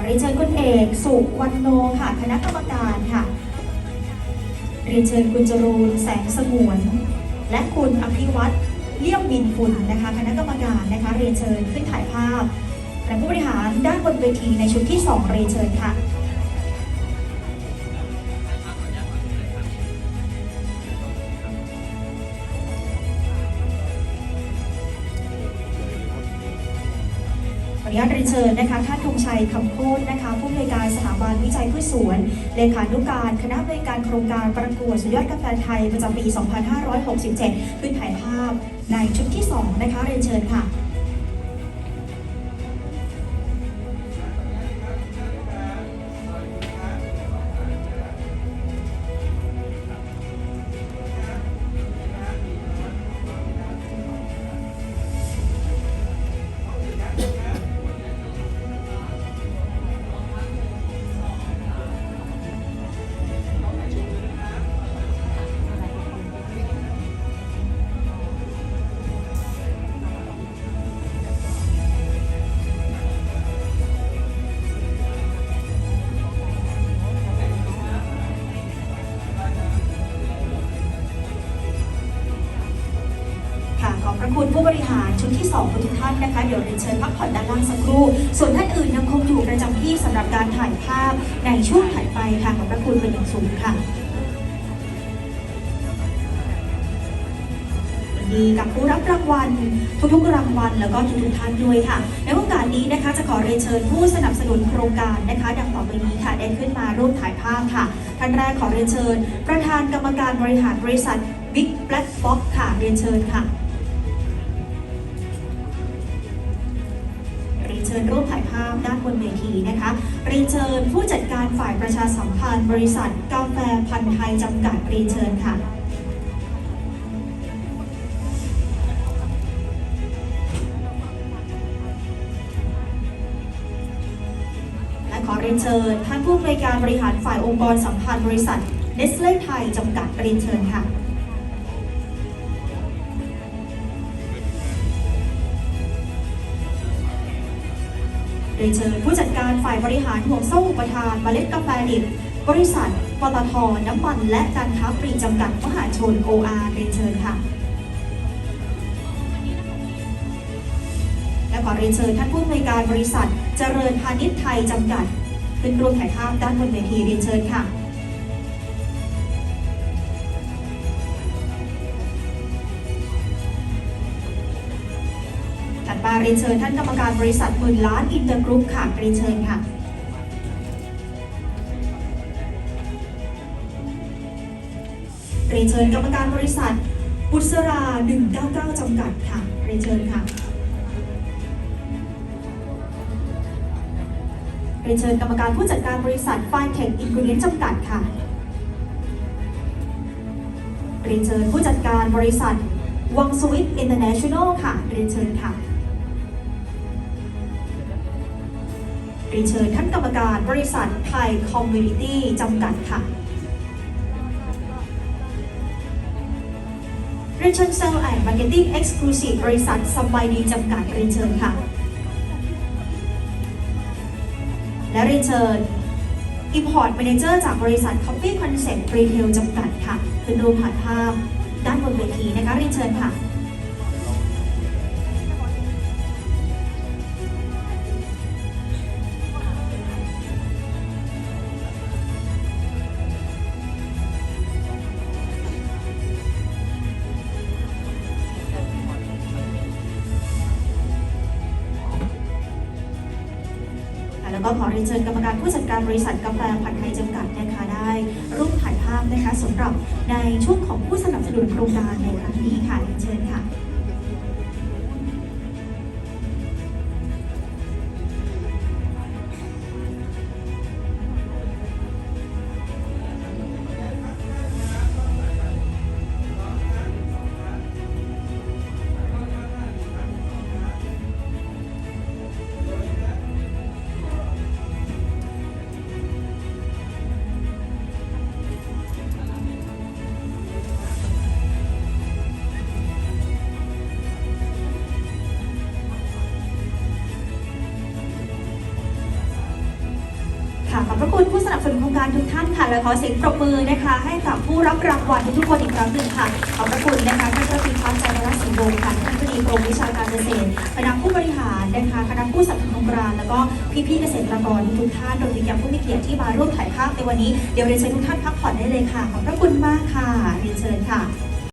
อเรียนเชิญคุณเอกสุวรรณโนค่ะคณะกรรมการค่ะ เรียนเชิญคุณจรูนแสงสงวน และคุณอภิวัตรเลี่ยมบินคุณนะคะ คณะกรรมการนะคะ เรียนเชิญขึ้นถ่ายภาพและผู้บริหารด้านบนเวทีในชุดที่ 2 เรียนเชิญค่ะ ออนุญาตเรียนเชิญนะคะท่านธงชัยคำโคตรนะคะ ผู้อำนวยการสถาบันวิจัยพืชสวน เลขานุการคณะบริการโครงการประกวดสุดยอดกาแฟไทยประจำปี 2567 ขึ้นถ่ายภาพในชุดที่ 2 นะคะเรียนเชิญค่ะ คุณผู้บริหารชุดที่2ทุกท่านนะคะเดี๋ยวเรียนเชิญพักผ่อนด้านล่างสักครู่ ส่วนท่านอื่นยังคงอยู่ประจำที่สำหรับการถ่ายภาพในช่วงถัดไปค่ะขอบพระคุณเป็นอย่างสูงค่ะดีกับผู้รับรางวัลทุกๆรางวัลแล้วก็ทุกๆท่านด้วยค่ะ ในโอกาสนี้นะคะจะขอเรียนเชิญผู้สนับสนุนโครงการนะคะ ดังต่อไปนี้ค่ะได้ขึ้นมาร่วมถ่ายภาพค่ะ ท่านแรกขอเรียนเชิญ ประธานกรรมการบริหารบริษัท Big Black Box ค่ะเรียนเชิญค่ะ ชิญร่วมถ่ายภาพด้านบนเวทีนะคะเรียนเชิญผู้จัดการฝ่ายประชาสัมพันธ์ บริษัทกาแฟพันธ์ไทยจำกัดเรียนเชิญค่ะและขอเรียนเชิญท่านผู้อำนวยการบริหารฝ่ายองค์กรสัมพันธ์บริษัทเนสเล่ไทยจำกัดเรียนเชิญค่ะ เรียนเชิญผู้จัดการฝ่ายบริหารห่วงโซ่อุปทานเมล็ดกาแฟดิบบริษัทปตทน้ำมันและการค้าปลีกจำกัดมหาชน OR เรียนเชิญค่ะ และขอเรียนเชิญท่านผู้อำนวยการบริษัท เจริญพาณิชย์ไทยจำกัด เป็นรวมถ่ายภาพด้านบนเวทีเรียนเชิญค่ะ มาเรียนเชิญท่านกรรมการบริษัทหมื่นล้านอินเตอร์กรุ๊ปค่ะเรียนเชิญค่ะเรียนเชิญกรรมการบริษัทบุษรา 199 จำกัดค่ะเรียนเชิญค่ะเรียนเชิญกรรมการผู้จัดการบริษัทไฟเทคอินก e เ i นจำกัดค่ะเรียนเชิญผู้จัดการบริษัทวังสวิตอินเตอร์เนชั่นแนลค่ะเรียนเชิญค่ะ เรียนเชิญท่านกรรมการบริษัทไทยคอมมูนิตี้จำกัดค่ะเรียนเชิญเซลล์แอนด์มาร์เก็ตติ้งเอ็กซ์คลูซีฟบริษัทสมัยดีจำกัดเรียนเชิญค่ะ และเรียนเชิญ Import Manager จากบริษัท Coffee Concept Retail จำกัดค่ะ ขึ้นรูปถ่ายภาพด้านบนเวทีนะคะเรียนเชิญค่ะ แล้วก็ขอเรียนเชิญกรรมการผู้จัดการบริษัทกาแฟผัดไทยจำกัดนะคะได้ร่วมถ่ายภาพนะคะสำหรับในช่วงของผู้สนับสนุนโครงการในครั้งนี้ค่ะเรียนเชิญค่ะ คุณผู้สนับสนุนโครงการทุกท่านค่ะ และขอเสียงปรบมือนะคะ ให้กับผู้รับรางวัลทุกคนอีกครั้งหนึ่งค่ะ ขอบพระคุณนะคะท่านเจ้าพิพัฒน์ใจรัศรีวงศ์ค่ะท่านผู้ดีกรมวิชาการเกษตร คณะผู้บริหารนะคะ คณะผู้สนับสนุนโครงการแล้วก็พี่ๆเกษตรกรทุกท่านรวมถึงยังผู้มีเกียรติที่มาร่วมถ่ายภาพในวันนี้ เดี๋ยวเรียนเชิญทุกท่านพักผ่อนได้เลยค่ะ ขอบพระคุณมากค่ะ เรียนเชิญค่ะ